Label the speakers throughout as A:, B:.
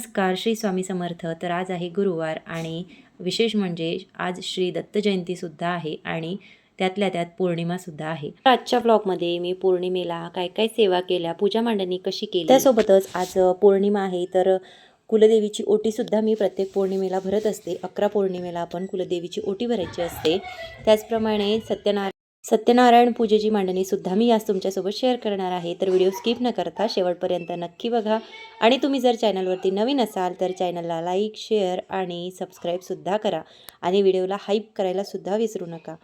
A: नमस्कार श्री स्वामी समर्थ. तर आज आहे गुरुवार आणि विशेष म्हणजे आज श्री दत्त जयंतीसुद्धा आहे आणि त्यातल्या त्यात पौर्णिमासुद्धा आहे. आजच्या ब्लॉगमध्ये मी पौर्णिमेला काय काय सेवा केल्या पूजा मांडणी कशी केली? त्यासोबतच आज पौर्णिमा आहे तर कुलदेवीची ओटीसुद्धा मी प्रत्येक पौर्णिमेला भरत असते. अकरा पौर्णिमेला आपण कुलदेवीची ओटी भरायची असते. त्याचप्रमाणे सत्यनारायण सत्यनारायण पूजेची मांडणी सुद्धा मी आज तुमच्यासोबत शेअर करणार आहे. तर व्हिडिओ स्किप न करता शेवटपर्यंत नक्की बघा. आणि तुम्ही जर चॅनलवरती नवीन असाल तर चॅनलला लाईक शेअर आणि सबस्क्राईबसुद्धा करा. आणि व्हिडिओला हाईप करायला सुद्धा विसरू नका.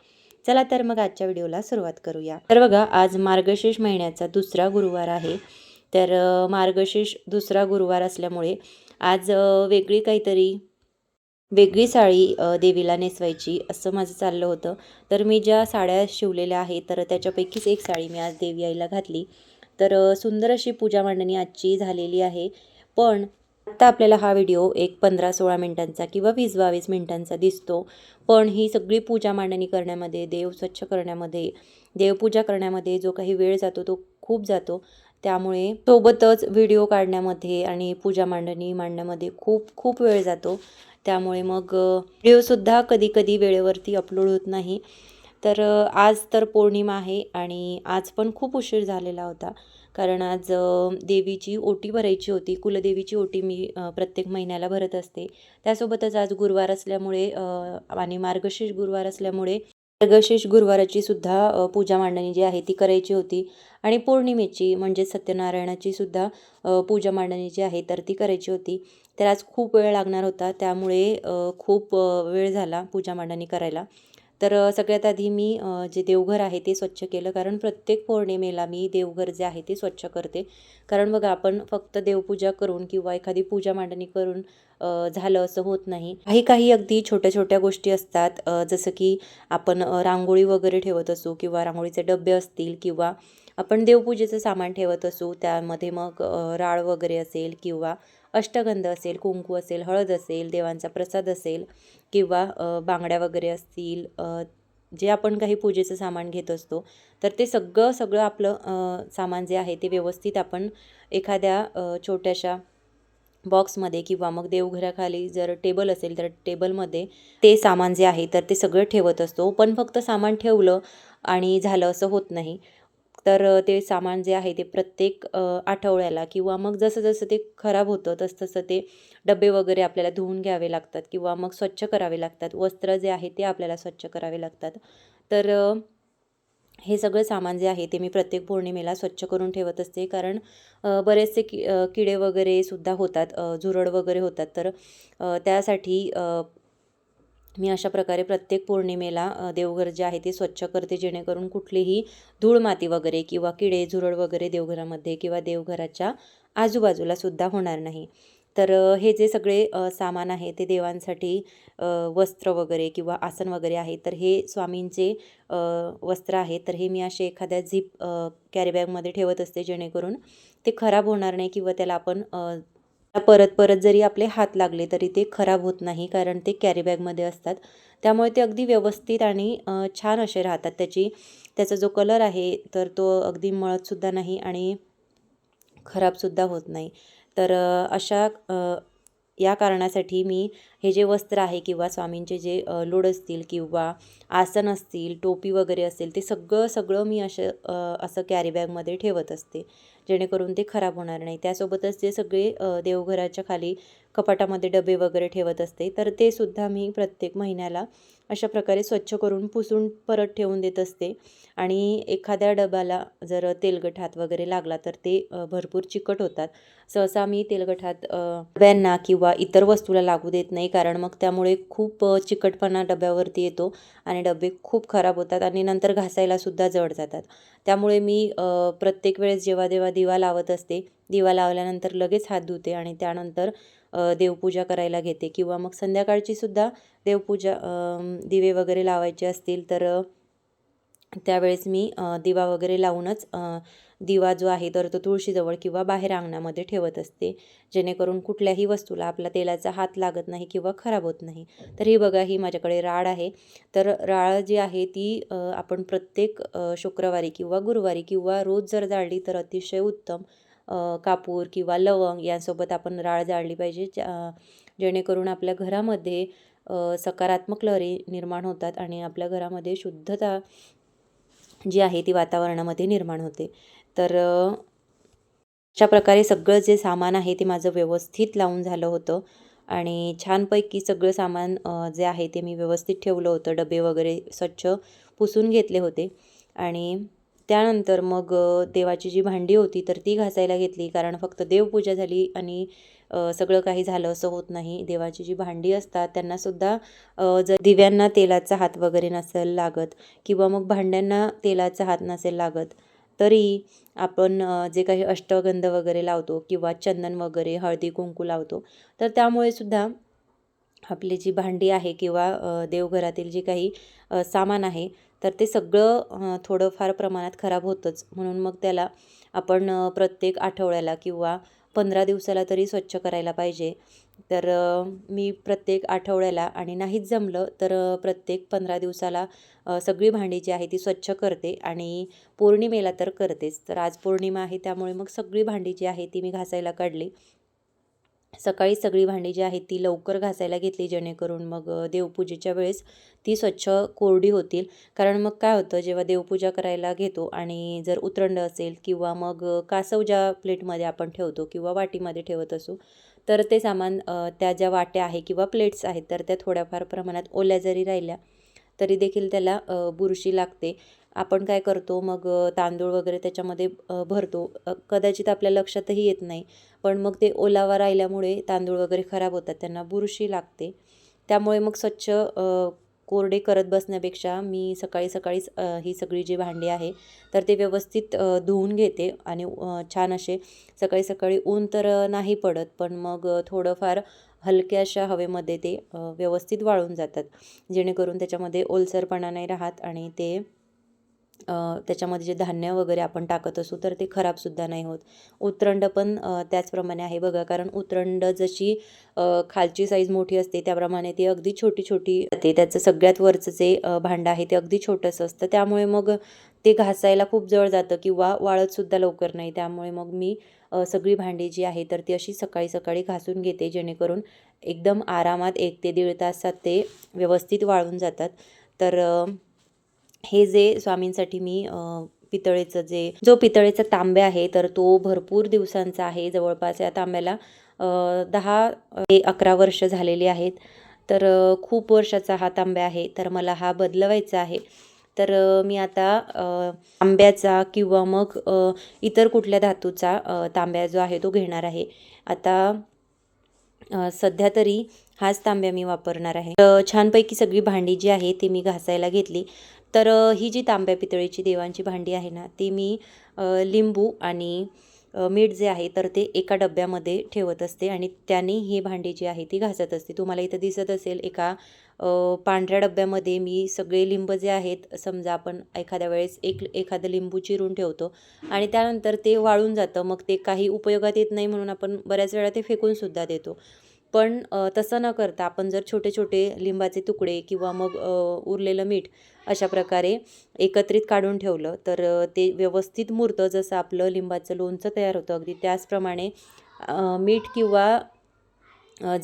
A: चला तर मग आजच्या व्हिडिओला सुरुवात करूया. तर बघा आज मार्गशीर्ष महिन्याचा दुसरा गुरुवार आहे. तर मार्गशीर्ष दुसरा गुरुवार असल्यामुळे आज वेगळी काहीतरी वेगळी साडी देवीला नेसवायची असं माझं चाललं होतं. तर मी ज्या साड्या शिवलेल्या आहेत तर त्याच्यापैकीच एक साडी मी आज देवी आईला घातली. तर सुंदर अशी पूजा मांडणी आजची झालेली आहे. पण आत्ता आपल्याला हा व्हिडिओ एक पंधरा सोळा मिनिटांचा किंवा वीस बावीस मिनिटांचा दिसतो. पण ही सगळी पूजा मांडणी करण्यामध्ये देव स्वच्छ करण्यामध्ये देवपूजा करण्यामध्ये जो काही वेळ जातो तो खूप जातो. त्यामुळे सोबतच व्हिडिओ काढण्यामध्ये आणि पूजा मांडणी मांडण्यामध्ये खूप खूप वेळ जातो. त्यामुळे मग व्हिडिओसुद्धा कधी कधी वेळेवरती अपलोड होत नाही. तर आज तर पौर्णिमा आहे आणि आज पण खूप उशीर झालेला होता. कारण आज देवीची ओटी भरायची होती. कुलदेवीची ओटी मी प्रत्येक महिन्याला भरत असते. त्यासोबतच आज गुरुवार असल्यामुळे आणि मार्गशीर्ष गुरुवार असल्यामुळे मार्गशीर्ष गुरुवाराची सुद्धा पूजा मांडणी जी आहे ती करायची होती. आणि पौर्णिमेची म्हणजे सत्यनारायणाची सुद्धा पूजा मांडणी जी आहे तर ती करायची होती. तर आज खूप वेळ लागणार होता त्यामुळे खूप वेळ झाला पूजा मांडणी करायला. तर सगळ्यात आधी मी जे देवघर आहे ते स्वच्छ केलं कारण प्रत्येक पौर्णिमेला मी देवघर जे आहे ते स्वच्छ करते. कारण बघा आपण फक्त देवपूजा करून किंवा एखादी पूजा मांडणी करून झालं असं होत नाही. काही काही अगदी छोट्या छोट्या गोष्टी असतात जसं की आपण रांगोळी वगैरे ठेवत असू किंवा रांगोळीचे डबे असतील किंवा आपण देवपूजेचं सामान ठेवत असू त्यामध्ये मग राळ वगैरे असेल किंवा अष्टगंध असेल कुंकू असेल हळद असेल देवांचा प्रसाद असेल किंवा बांगड्या वगैरे असतील जे आपण काही पूजेचं सामान घेत असतो तर ते सगळं सगळं आपलं सामान जे आहे ते व्यवस्थित आपण एखाद्या छोट्याशा बॉक्समध्ये किंवा मग देवघराखाली जर टेबल असेल तर टेबलमध्ये ते सामान जे आहे तर ते सगळं ठेवत असतो. पण फक्त सामान ठेवलं आणि झालं असं होत नाही. तर ते सामान जे आहे ते प्रत्येक आठवड्याला किंवा मग जसं जसं ते खराब होतं तसं तसं ते डबे वगैरे आपल्याला धुवून घ्यावे लागतात किंवा मग स्वच्छ करावे लागतात. वस्त्र जे आहे ते आपल्याला स्वच्छ करावे लागतात. तर हे सगळं सामान जे आहे ते मी प्रत्येक पौर्णिमेला स्वच्छ करून ठेवत असते. कारण बरेचसे कि किडे वगैरे सुद्धा होतात झुरळ वगैरे होतात. तर त्यासाठी मी अशा प्रकारे प्रत्येक पौर्णिमेला देवघर जे आहे ते स्वच्छ करते जेणेकरून कुठलीही धूळ माती वगैरे किंवा किडे झुरळ वगैरे देवघरामध्ये किंवा देवघराच्या आजूबाजूला सुद्धा होणार नाही. तर हे जे सगळे सामान आहे ते देवांसाठी वस्त्र वगैरे किंवा आसन वगैरे आहे तर हे स्वामींचे वस्त्र आहे. तर हे मी असे एखाद्या झिप कॅरीबॅगमध्ये ठेवत असते जेणेकरून ते खराब होणार नाही किंवा त्याला आपण परत परत जरी आपले हात लागले तरी ते खराब होत नाही कारण ते कॅरीबॅगमध्ये असतात. त्यामुळे ते अगदी व्यवस्थित आणि छान असे राहतात. त्याची त्याचा जो कलर आहे तर तो अगदी मळतसुद्धा नाही आणि खराबसुद्धा होत नाही. तर अशा या कारणासाठी मी हे जे वस्त्र आहे किंवा स्वामींचे जे लोड असतील किंवा आसन असतील टोपी वगैरे असेल ते सगळं सगळं मी असं असं कॅरीबॅगमध्ये ठेवत असते. जेणेकरून ते खराब होणार नाही. त्यासोबतच जे सगळे देवघराच्या खाली कपाटामध्ये डबे वगैरे ठेवत असते तर ते सुद्धा मी प्रत्येक महिन्याला अशा प्रकारे स्वच्छ करून पुसून परत ठेवून देत असते. आणि एखाद्या डब्याला जर तेलगठात वगैरे लागला तर ते भरपूर चिकट होतात. सहसा मी तेलगठात डब्यांना किंवा इतर वस्तूला लागू देत नाही कारण मग त्यामुळे खूप चिकटपणा डब्यावरती येतो आणि डबे खूप खराब होतात आणि नंतर घासायलासुद्धा जड जातात. त्यामुळे मी प्रत्येक वेळेस जेव्हा जेव्हा दिवा लावत असते दिवा लावल्यानंतर लगेच हात धुते आणि त्यानंतर देवपूजा करायला घेते किंवा मग संध्याकाळची सुद्धा देवपूजा दिवे वगैरे लावायचे असतील तर त्यावेळेस मी दिवा वगैरे लावूनच दिवा जो आहे तर तो तुळशीजवळ किंवा बाहेर अंगणामध्ये ठेवत असते. जेणेकरून कुठल्याही वस्तूला आपला तेलाचा हात लागत नाही किंवा खराब होत नाही. तर ही बघा ही माझ्याकडे राळ आहे. तर राळ जी आहे ती आपण प्रत्येक शुक्रवारी किंवा गुरुवारी किंवा रोज जर जाळली तर अतिशय उत्तम कापूर किंवा लवंग यांसोबत आपण राळ जाळली पाहिजे. जेणेकरून आपल्या घरामध्ये सकारात्मक लहरी निर्माण होतात आणि आपल्या घरामध्ये शुद्धता जी आहे ती वातावरणामध्ये निर्माण होते. तर अशा प्रकारे सगळं जे सामान आहे ते माझं व्यवस्थित लावून झालं होतं. आणि छानपैकी सगळं सामान जे आहे ते मी व्यवस्थित ठेवलं होतं. डबे वगैरे स्वच्छ पुसून घेतले होते. आणि त्यानंतर मग देवाची जी भांडी होती तर ती घासायला घेतली. कारण फक्त देवपूजा झाली आणि सगळं काही झालं असं होत नाही. देवाची जी भांडी असतात त्यांनासुद्धा जर दिव्यांना तेलाचा हात वगैरे नसेल लागत किंवा मग भांड्यांना तेलाचा हात नसेल लागत तरी आपण जे काही अष्टगंध वगैरे लावतो किंवा चंदन वगैरे हळदी कुंकू लावतो तर त्यामुळे सुद्धा आपली जी भांडी आहे किंवा देवघरातील जे काही सामान आहे तर ते सगळं थोडंफार प्रमाणात खराब होतंच. म्हणून मग त्याला आपण प्रत्येक आठवड्याला किंवा पंधरा दिवसाला तरी स्वच्छ करायला पाहिजे. तर मी प्रत्येक आठवड्याला आणि नाहीच जमलं तर प्रत्येक पंधरा दिवसाला सगळी भांडी जी आहे ती स्वच्छ करते आणि पौर्णिमेला तर करतेच. तर आज पौर्णिमा आहे त्यामुळे मग सगळी भांडी जी आहे ती मी घासायला काढली. सकाळी सगळी भांडी जी आहेत ती लवकर घासायला घेतली जेणेकरून मग देवपूजेच्या वेळेस ती स्वच्छ कोरडी होतील. कारण मग काय होतं जेव्हा देवपूजा करायला घेतो आणि जर उतरंड असेल किंवा मग कासव ज्या प्लेटमध्ये आपण ठेवतो किंवा वाटीमध्ये ठेवत असू तर ते सामान त्या ज्या वाट्या आहे किंवा प्लेट्स आहेत तर त्या थोड्याफार प्रमाणात ओल्या जरी राहिल्या तरी देखील त्याला बुरशी लागते. आपण काय करतो मग तांदूळ वगैरे त्याच्यामध्ये भरतो. कदाचित आपल्या लक्षातही येत नाही. पण मग ते ओलावा राहिल्यामुळे तांदूळ वगैरे खराब होतात. त्यांना बुरशी लागते. त्यामुळे मग स्वच्छ कोरडे करत बसण्यापेक्षा मी सकाळी सकाळीच ही सगळी जी भांडी आहे तर ते व्यवस्थित धुवून घेते आणि छान असे सकाळी सकाळी ऊन तर नाही पडत पण मग थोडंफार हलक्याशा हवेमध्ये ते व्यवस्थित वाळून जातात. जेणेकरून त्याच्यामध्ये ओलसरपणा नाही राहत आणि ते त्याच्यामध्ये जे धान्य वगैरे आपण टाकत असू तर ते खराबसुद्धा नाही होत. उतरंड पण त्याचप्रमाणे आहे बघा कारण उतरंड जशी खालची साईज मोठी असते त्याप्रमाणे ती अगदी छोटी छोटी असते त्याचं सगळ्यात वरचं जे भांडं आहे ते अगदी छोटंसं असतं. त्यामुळे मग ते घासायला खूप जवळ जातं किंवा वाळतसुद्धा लवकर नाही. त्यामुळे मग मी सगळी भांडी जी आहे तर ती अशी सकाळी सकाळी घासून घेते जेणेकरून एकदम आरामात एक ते दीड तासात ते व्यवस्थित वाळून जातात. तर हे जे स्वामींसाठी मी पितळेचं जे जो पितळेचा तांब्या आहे तर तो भरपूर दिवसांचा आहे. जवळपास या तांब्याला दहा ते अकरा वर्ष झालेली आहेत. तर खूप वर्षाचा हा तांब्या आहे. तर मला हा बदलवायचा आहे. तर मी आता तांब्याचा किंवा मग इतर कुठल्या धातूचा तांब्या जो आहे तो घेणार आहे. आता सध्या तरी हाच तांब्या मी वापरणार आहे. तर छानपैकी सगळी भांडी जी आहे ती मी घासायला घेतली. तर ही जी तांब्या पितळीची देवांची भांडी आहे ना ती मी लिंबू आणि मीठ जे आहे तर ते एका डब्यामध्ये ठेवत असते आणि त्याने ही भांडी जी आहे ती घासत असते. तुम्हाला इथं दिसत असेल एका पांढऱ्या डब्यामध्ये मी सगळे लिंब जे आहेत समजा आपण एखाद्या वेळेस एक एखादं लिंबू चिरून ठेवतो आणि त्यानंतर ते वाळून जातं मग ते काही उपयोगात येत नाही म्हणून आपण बऱ्याच वेळा ते फेकूनसुद्धा देतो. पण तसं न करता आपण जर छोटे छोटे लिंबाचे तुकडे किंवा मग उरलेलं मीठ अशा प्रकारे एकत्रित काढून ठेवलं तर ते व्यवस्थित मुरतं जसं आपलं लिंबाचं लोणचं तयार होतं. अगदी त्याचप्रमाणे मीठ किंवा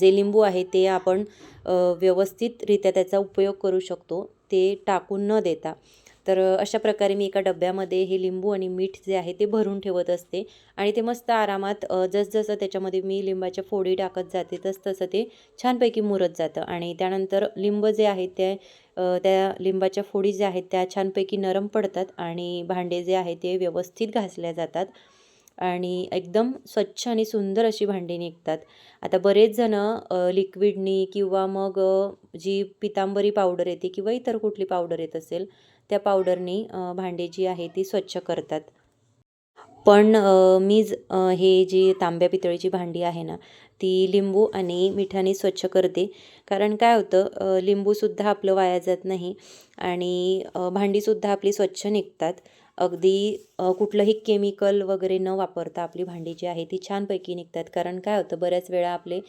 A: जे लिंबू आहे ते आपण व्यवस्थितरित्या त्याचा उपयोग करू शकतो ते टाकून न देता. तर अशा प्रकारे मी एका डब्यामध्ये हे लिंबू आणि मीठ जे आहे ते भरून ठेवत असते. आणि ते मस्त आरामात जसजसं त्याच्यामध्ये मी लिंबाच्या फोडी टाकत जाते तसतसं ते छानपैकी मुरत जातं. आणि त्यानंतर लिंब जे आहे ते त्या लिंबाच्या फोडी ज्या आहेत त्या छानपैकी नरम पडतात आणि भांडे जे आहे ते व्यवस्थित घासल्या जातात. आणि एकदम स्वच्छ आणि सुंदर अशी भांडी निघतात. आता बरेच जणं लिक्विडनी किंवा मग जी पितांबरी पावडर येते किंवा इतर कुठली पावडर येत असेल त्या पावडरनी भांडी जी आहे ती स्वच्छ करतात. पण मी ज हे जी तांब्या पितळीची भांडी आहे ना ती लिंबू आणि मिठाने स्वच्छ करते. कारण काय होतं लिंबूसुद्धा आपलं वाया जात नाही आणि भांडीसुद्धा आपली स्वच्छ निघतात. अगदी कुठलंही केमिकल वगैरे न वापरता आपली भांडी जी आहे ती छानपैकी निघतात. कारण काय होतं बऱ्याच वेळा आपले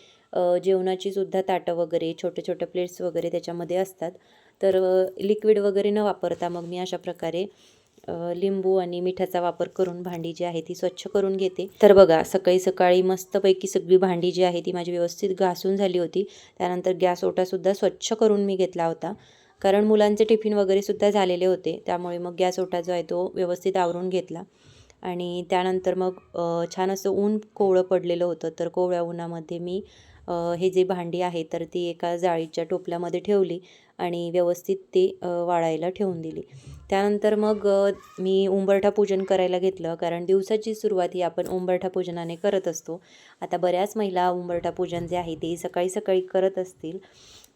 A: जेवणाचीसुद्धा ताटं वगैरे छोटे छोटे प्लेट्स वगैरे त्याच्यामध्ये असतात. तर लिक्विड वगैरे न वापरता मग मी अशा प्रकारे लिंबू आणि मिठाचा वापर करून भांडी जी आहे ती स्वच्छ करून घेते. तर बघा सकाळी सकाळी मस्तपैकी सगळी भांडी जी आहे ती माझी व्यवस्थित घासून झाली होती. त्यानंतर गॅस ओटासुद्धा स्वच्छ करून मी घेतला होता. कारण मुलांचे टिफिन वगैरे सुद्धा झालेले होते. त्यामुळे मग गॅस ओटा जो आहे तो व्यवस्थित आवरून घेतला. आणि त्यानंतर मग छान असं ऊन कोवळं पडलेलं होतं. तर कोवळ्या उन्हामध्ये मी हे जे भांडी आहे तर ती एका जाळीच्या टोपल्यामध्ये ठेवली आणि व्यवस्थित ते वाळायला ठेवून दिली. त्यानंतर मग मी उंबरठा पूजन करायला घेतलं कारण दिवसाची सुरुवात ही आपण उंबरठा पूजनाने करत असतो. आता बऱ्याच महिला उंबरठा पूजन जे आहे ते सकाळी सकाळी करत असतील.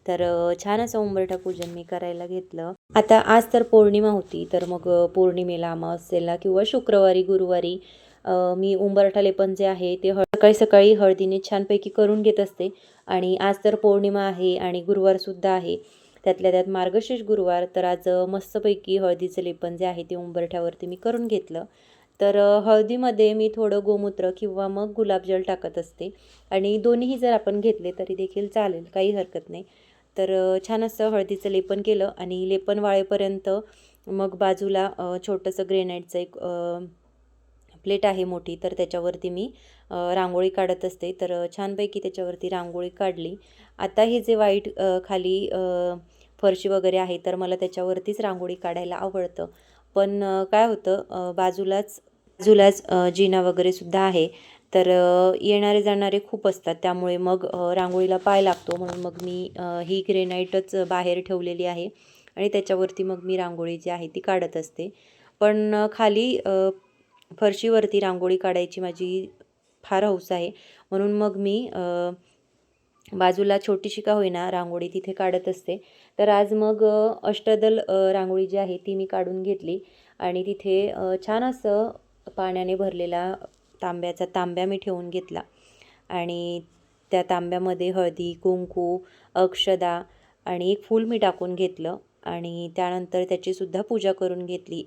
A: तर छान असं उंबरठा पूजन मी करायला घेतलं. आता आज तर पौर्णिमा होती तर मग पौर्णिमेला अमावस्येला किंवा शुक्रवारी गुरुवारी मी उंबरठा लेपन जे आहे ते हळ सकाळी सकाळी हळदीने छानपैकी करून घेत असते. आणि आज तर पौर्णिमा आहे आणि गुरुवारसुद्धा आहे. त्यातल्या त्यात मार्गशीर्ष गुरुवार तर आज मस्तपैकी हळदीचं लेपन जे आहे ते उंबरठ्यावरती मी करून घेतलं. तर हळदीमध्ये मी थोडं गोमूत्र किंवा मग गुलाबजल टाकत असते. आणि दोन्हीही जर आपण घेतले तरी देखील चालेल काही हरकत नाही. तर छान असं हळदीचं लेपन केलं आणि लेपन वाळेपर्यंत मग बाजूला छोटंसं ग्रेनाईटचं एक प्लेट आहे मोठी तर त्याच्यावरती मी रांगोळी काढत असते. तर छानपैकी त्याच्यावरती रांगोळी काढली. आता हे जे वाईट खाली फरशी वगैरे आहे तर मला त्याच्यावरतीच रांगोळी काढायला आवडतं. पण काय होतं बाजूलाच बाजूलाच जिना वगैरे सुद्धा आहे. तर येणारे जाणारे खूप असतात. त्यामुळे मग रांगोळीला पाय लागतो. म्हणून मग मी ही ग्रेनाईटच बाहेर ठेवलेली आहे. आणि त्याच्यावरती मग मी रांगोळी जी आहे ती काढत असते. पण खाली फरशीवरती रांगोळी काढायची माझी फार हौस आहे. म्हणून मग मी बाजूला छोटीशी का होईना रांगोळी तिथे काढत असते. तर आज मग अष्टदल रांगोळी जी आहे ती मी काढून घेतली आणि तिथे छान असं पाण्याने भरलेला तांब्याचा तांब्या मी ठेवून घेतला. आणि त्या तांब्यामध्ये हळदी कुंकू अक्षदा आणि एक फूल मी टाकून घेतलं आणि त्यानंतर त्याचीसुद्धा पूजा करून घेतली.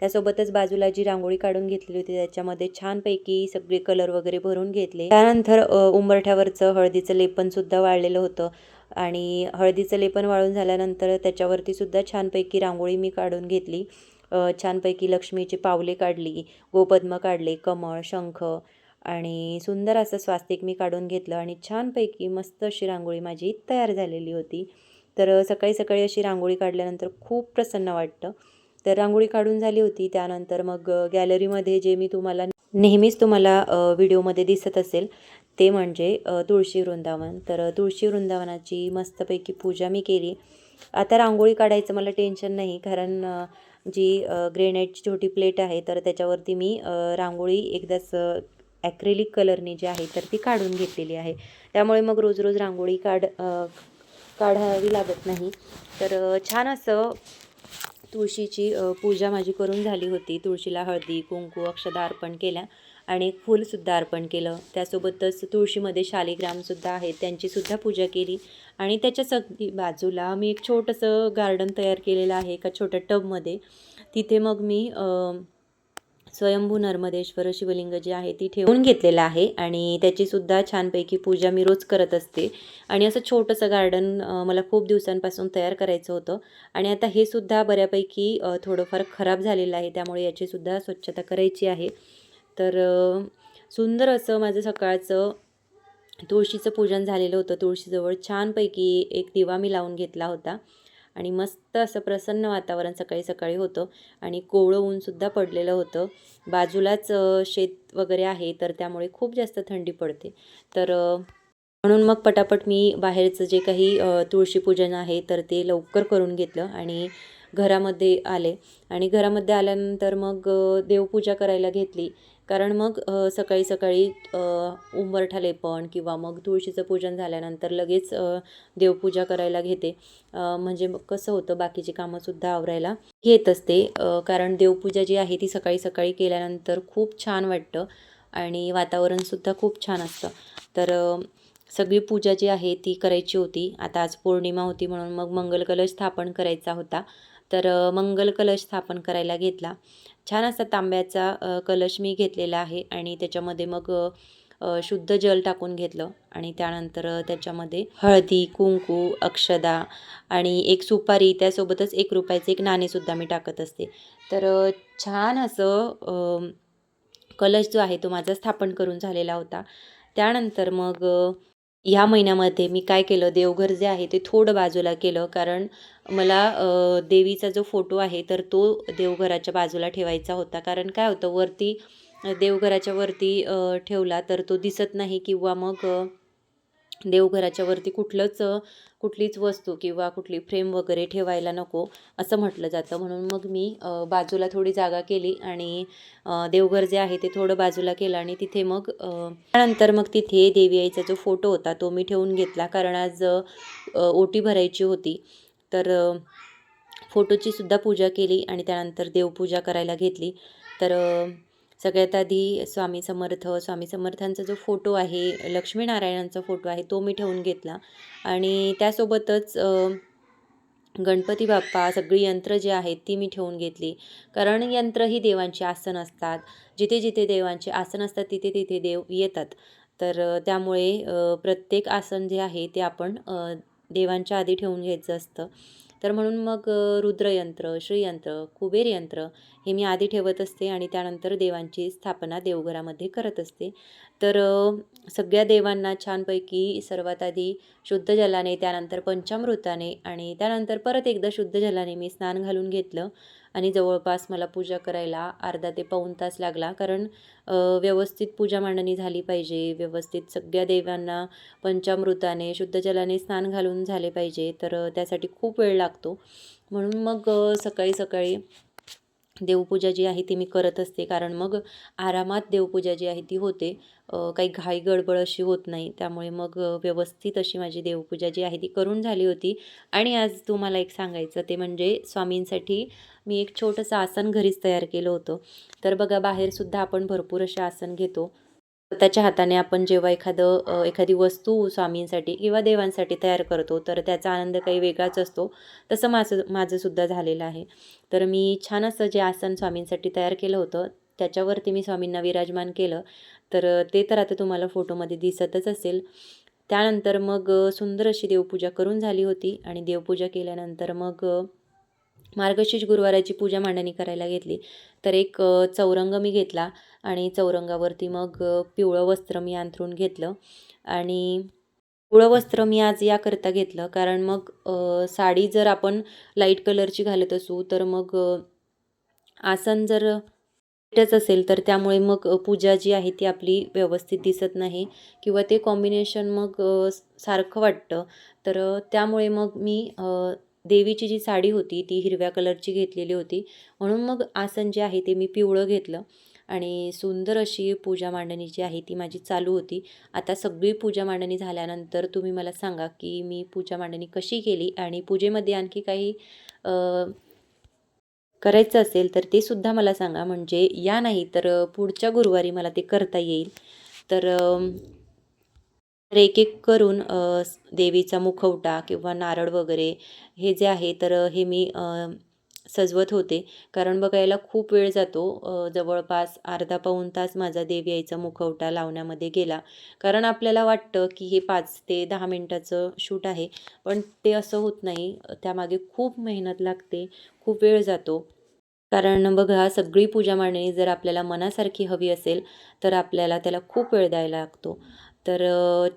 A: त्यासोबतच बाजूला जी रांगोळी काढून घेतली होती त्याच्यामध्ये छानपैकी सगळे कलर वगैरे भरून घेतले. त्यानंतर उंबरठ्यावरचं हळदीचं लेपनसुद्धा वाळलेलं होतं. आणि हळदीचं लेपन वाळून झाल्यानंतर त्याच्यावरती सुद्धा छानपैकी रांगोळी मी काढून घेतली. छानपैकी लक्ष्मीची पावले काढली गोपद्म काढले कमळ शंख आणि सुंदर असं स्वास्तिक मी काढून घेतलं आणि छानपैकी मस्त अशी रांगोळी माझी तयार झालेली होती. तर सकाळी सकाळी अशी रांगोळी काढल्यानंतर खूप प्रसन्न वाटतं. तर रांगोळी काढून झाली होती. त्यानंतर मग गॅलरीमध्ये जे मी तुम्हाला नेहमीच तुम्हाला व्हिडिओमध्ये दिसत असेल ते म्हणजे तुळशी वृंदावन. तर तुळशी वृंदावनाची मस्तपैकी पूजा मी केली. आता रांगोळी काढायचं मला टेन्शन नाही कारण जी ग्रेनाईटची छोटी प्लेट आहे तर त्याच्यावरती मी रांगोळी एकदाच ॲक्रेलिक कलरने जी आहे तर ती काढून घेतलेली आहे. त्यामुळे मग रोज रोज रांगोळी काढ काढावी लागत नाही. तर छान असं तुळशीची पूजा माझी करून झाली होती. तुळशीला हळदी कुंकू अक्षदा अर्पण केल्या आणि एक फूलसुद्धा अर्पण केलं. त्यासोबतच तुळशीमध्ये शालिग्रामसुद्धा आहेत त्यांचीसुद्धा पूजा केली आणि त्याच्या सगळी बाजूला मी एक छोटंसं गार्डन तयार केलेलं आहे एका छोट्या टबमध्ये तिथे मग मी स्वयंभू नर्मदेश्वर शिवलिंग जे आहे ती ठेवून घेतलेलं आहे आणि त्याचीसुद्धा छानपैकी पूजा मी रोज करत असते. आणि असं छोटंसं गार्डन मला खूप दिवसांपासून तयार करायचं होतं. आणि आता हे सुद्धा बऱ्यापैकी थोडंफार खराब झालेलं आहे त्यामुळे याचीसुद्धा स्वच्छता करायची आहे. तर सुंदर असं माझं सकाळचं तुळशीचं पूजन झालेलं होतं. तुळशीजवळ छानपैकी एक दिवा मी लावून घेतला होता. आणि मस्त असं प्रसन्न वातावरण सकाळी सकाळी होतं. आणि कोवळं ऊनसुद्धा पडलेलं होतं. बाजूलाच शेत वगैरे आहे तर त्यामुळे खूप जास्त थंडी पडते. तर म्हणून मग पटापट मी बाहेरचं जे काही तुळशी पूजन आहे तर ते लवकर करून घेतलं आणि घरामध्ये आले. आणि घरामध्ये आल्यानंतर मग देवपूजा करायला घेतली. कारण मग सकाळी सकाळी उंबरठा लेपण किंवा मग तुळशीचं पूजन झाल्यानंतर लगेच देवपूजा करायला घेते. म्हणजे मग कसं होतं बाकीची कामंसुद्धा आवरायला घेत असते. कारण देवपूजा जी आहे ती सकाळी सकाळी केल्यानंतर खूप छान वाटतं आणि वातावरणसुद्धा खूप छान असतं. तर सगळी पूजा जी आहे ती करायची होती. आता आज पौर्णिमा होती म्हणून मग मंगल कलश स्थापन करायचा होता. तर मंगलकलश मंगल कलश स्थापन करायला घेतला. छान असा तांब्याचा कलश मी घेतलेला आहे आणि त्याच्यामध्ये मग शुद्ध जल टाकून घेतलं आणि त्यानंतर त्याच्यामध्ये हळदी कुंकू अक्षदा आणि एक सुपारी त्यासोबतच एक रुपयाचे एक नाणेसुद्धा मी टाकत असते. तर छान असं कलश जो आहे तो माझा स्थापन करून झालेला होता. त्यानंतर मग ह्या महिन्यामध्ये मी काय केलं देवघर जे आहे ते थोडं बाजूला केलं कारण मला देवीचा जो फोटो आहे तर तो देवघराच्या बाजूला ठेवायचा होता. कारण काय होतं वरती देवघराच्या वरती ठेवला तर तो दिसत नाही किंवा मग देवघराच्या वरती कुठलंच कुठलीच वस्तू किंवा कुठली फ्रेम वगैरे ठेवायला नको असं म्हटलं जातं. म्हणून मग मी बाजूला थोडी जागा केली आणि देवघर जे आहे ते थोडं बाजूला केलं आणि तिथे मग त्यानंतर मग तिथे देवी आईचा जो फोटो होता तो मी ठेवून घेतला. कारण आज ओटी भरायची होती. तर फोटोचीसुद्धा फोटोची सुद्धा पूजा केली आणि त्यानंतर देवपूजा करायला घेतली. तर सगळ्यात आधी स्वामी समर्थ स्वामी समर्थांचा जो फोटो आहे लक्ष्मीनारायणांचा फोटो आहे तो मी ठेवून घेतला. आणि त्यासोबतच गणपती बाप्पा सगळी यंत्र जी आहेत ती मी ठेवून घेतली. कारण यंत्र ही देवांची आसन असतात. जिथे जिथे देवांचे आसन असतात तिथे तिथे देव येतात. तर त्यामुळे प्रत्येक आसन जे आहे ते आपण देवांच्या आधी ठेवून घ्यायचं असतं. तर म्हणून मग रुद्रयंत्र श्रीयंत्र कुबेर यंत्र हे मी आधी ठेवत असते आणि त्यानंतर देवांची स्थापना देवघरामध्ये करत असते. तर सगळ्या देवांना छानपैकी सर्वात आधी शुद्ध जलाने त्यानंतर पंचामृताने आणि त्यानंतर परत एकदा शुद्ध जलाने मी स्नान घालून घेतलं. आणि जवळपास मला पूजा करायला अर्धा ते पाऊण तास लागला. कारण व्यवस्थित पूजा मांडणी झाली पाहिजे व्यवस्थित सगळ्या देवांना पंचामृताने शुद्धजलाने स्नान घालून झाले पाहिजे तर त्यासाठी खूप वेळ लागतो. म्हणून मग सकाळी सकाळी देवपूजा जी आहे ती मी करत असते. कारण मग आरामात देवपूजा जी आहे ती होते. काही घाई गडबड अशी होत नाही. त्यामुळे मग व्यवस्थित अशी माझी देवपूजा जी आहे ती करून झाली होती. आणि आज तुम्हाला एक सांगायचं ते म्हणजे स्वामींसाठी मी एक छोटंसं आसन घरीच तयार केलं होतं. तर बघा बाहेरसुद्धा आपण भरपूर असे आसन घेतो. स्वतःच्या हाताने आपण जेव्हा एखादं एखादी वस्तू स्वामींसाठी किंवा देवांसाठी तयार करतो तर त्याचा आनंद काही वेगळाच असतो. तसं माझं माझंसुद्धा झालेलं आहे. तर मी छान असं जे आसन स्वामींसाठी तयार केलं होतं त्याच्यावरती मी स्वामींना विराजमान केलं. तर ते तर आता तुम्हाला फोटोमध्ये दिसतच असेल. त्यानंतर मग सुंदर अशी देवपूजा करून झाली होती आणि देवपूजा केल्यानंतर मग मार्गशीर्ष गुरुवाराची पूजा मांडणी करायला घेतली. तर एक चौरंग मी घेतला आणि चौरंगावरती मग पिवळं वस्त्र मी अंथरून घेतलं आणि पिवळं वस्त्र मी आज याकरता घेतलं. कारण मग साडी जर आपण लाइट कलरची घालत असू तर मग आसन जर च असेल तर त्यामुळे मग पूजा जी आहे ती आपली व्यवस्थित दिसत नाही किंवा ते कॉम्बिनेशन मग सारखं वाटतं. तर त्यामुळे मग मी देवीची जी साडी होती ती हिरव्या कलरची घेतलेली होती. म्हणून मग आसन जे आहे ते मी पिवळं घेतलं आणि सुंदर अशी पूजा मांडणी जी आहे ती माझी चालू होती. आता सगळी पूजा मांडणी झाल्यानंतर तुम्ही मला सांगा की मी पूजा मांडणी कशी केली आणि पूजेमध्ये आणखी काही करायचं असेल तर ते सुद्धा मला सांगा. म्हणजे या नाही तर पुढच्या गुरुवारी मला ते करता येईल. तर तर एक एक करून देवीचा मुखवटा किंवा नारळ वगैरे हे जे आहे तर हे मी सजवत होते. कारण बघायला खूप वेळ जातो. जवळपास अर्धा पाऊण तास माझा देवी आईचा मुखवटा लावण्यामध्ये गेला. कारण आपल्याला वाटतं की हे पाच ते दहा मिनटाचं शूट आहे. पण ते असं होत नाही. त्यामागे खूप मेहनत लागते. खूप वेळ जातो. कारण बघा सगळी पूजा मांडणी जर आपल्याला मनासारखी हवी असेल तर आपल्याला त्याला खूप वेळ द्यायला लागतो. तर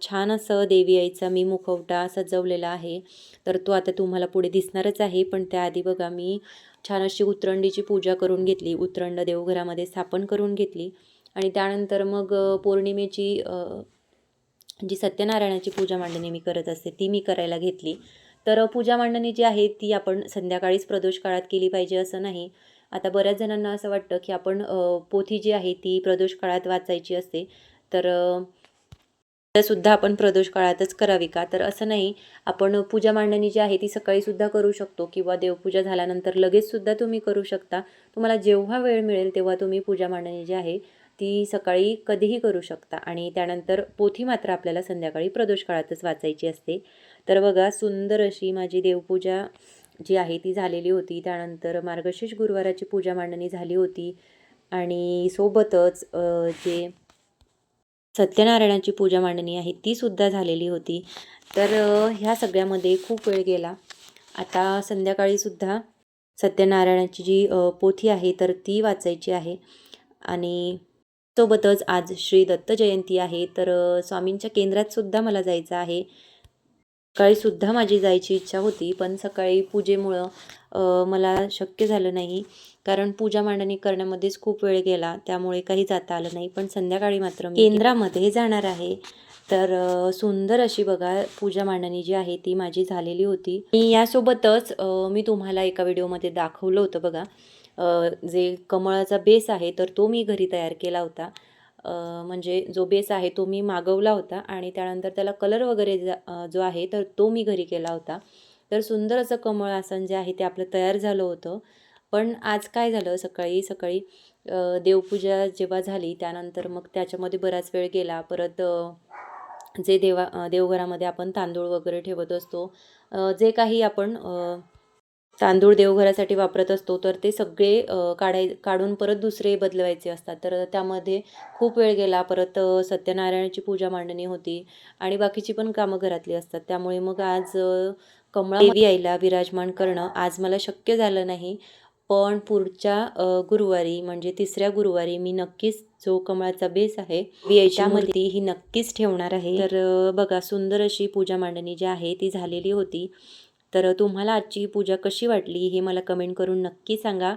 A: छान असं देवी आईचा मी मुखवटा सजवलेला आहे. तर तो आता तुम्हाला पुढे दिसणारच आहे पण त्याआधी बघा मी छान अशी उतरंडीची पूजा करून घेतली. उतरंड देवघरामध्ये स्थापन करून घेतली. आणि त्यानंतर मग पौर्णिमेची जी सत्यनारायणाची पूजा मांडणी मी करत असते ती मी करायला घेतली. तर पूजा मांडणी जी आहे ती आपण संध्याकाळीच प्रदोष काळात केली पाहिजे असं नाही. आता बऱ्याच जणांना असं वाटतं की आपण पोथी जी आहे ती प्रदोष काळात वाचायची असते. तर सुद्धा आपण प्रदोष काळातच करावी का? तर असं नाही. आपण पूजा मांडणी जी आहे ती सकाळी सुद्धा करू शकतो किंवा देवपूजा झाल्यानंतर लगेच सुद्धा तुम्ही करू शकता. तुम्हाला जेव्हा वेळ मिळेल तेव्हा तुम्ही पूजा मांडणी जी आहे ती सकाळी कधीही करू शकता. आणि त्यानंतर पोथी मात्र आपल्याला संध्याकाळी प्रदोष काळातच वाचायची असते. तर बघा सुंदर अशी माझी देवपूजा जी आहे ती झालेली होती. त्यानंतर मार्गशीर्ष गुरुवाराची पूजा मांडणी झाली होती. आणि सोबतच जे सत्यनारायणाची पूजा मांडणी आहे ती सुद्धा झालेली होती. तर ह्या सगळ्यामध्ये खूप वेळ गेला. आता संध्याकाळीसुद्धा सत्यनारायणाची जी पोथी आहे तर ती वाचायची आहे. आणि सोबतच आज श्री दत्त जयंती आहे तर स्वामींच्या केंद्रातसुद्धा मला जायचं आहे. सकाळी सुद्धा माझी जायची इच्छा होती पण सकाळी पूजेमुळं मला शक्य झालं नाही. कारण पूजा मांडणी करण्यामध्येच खूप वेळ गेला त्यामुळे काही जाता आलं नाही. पण संध्याकाळी मात्र केंद्रामध्ये जाणार आहे. तर सुंदर अशी बघा पूजा मांडणी जी आहे ती माझी झालेली होती. मी यासोबतच मी तुम्हाला एका व्हिडिओमध्ये दाखवलं होतं बघा. जे कमळाचा बेस आहे तर तो मी घरी तयार केला होता. म्हणजे जो बेस आहे तो मी मागवला होता आणि त्यानंतर त्याला कलर वगैरे जा- जो आहे तर तो मी घरी केला होता. तर सुंदर असं कमळ आसन जे आहे ते आपलं तयार झालं होतं. पण आज काय झालं सकाळी सकाळी देवपूजा जेव्हा झाली त्यानंतर मग त्याच्यामध्ये बराच वेळ गेला. परत जे देवा देवघरामध्ये आपण तांदूळ वगैरे ठेवत असतो जे काही आपण तांदूळ देवघरासाठी वापरत असतो तर ते सगळे काढाय काढून परत दुसरे बदलवायचे असतात. तर त्यामध्ये खूप वेळ गेला. परत सत्यनारायणाची पूजा मांडणी होती आणि बाकीची पण कामं घरातली असतात. त्यामुळे मग आज कमळा देवी आईला विराजमान करणं आज मला शक्य झालं नाही. पण पुढच्या गुरुवारी म्हणजे तिसऱ्या गुरुवारी मी नक्कीच जो कमळाचा बेस आहे मूर्ती. ही नक्कीच ठेवणार आहे. तर बघा सुंदर अशी पूजा मांडणी जी आहे ती झालेली होती. तर तुम्हाला आजची पूजा कशी वाटली हे मला कमेंट करून नक्की सांगा.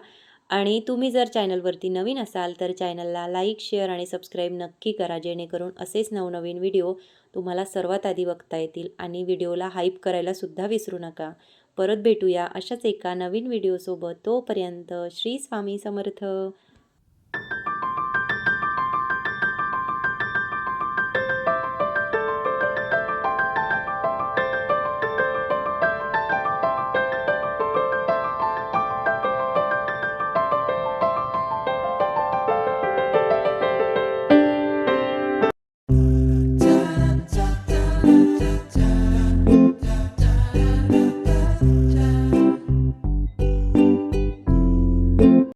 A: आणि तुम्ही जर चॅनलवरती नवीन असाल तर चॅनलला लाईक शेअर आणि सबस्क्राईब नक्की करा जेणेकरून असेच नवनवीन व्हिडिओ तुम्हाला सर्वात आधी बघता येतील आणि व्हिडिओला हाईप करायला सुद्धा विसरू नका. परत भेटूया अशाच एका नवीन व्हिडिओसोबत तोपर्यंत श्री स्वामी समर्थ.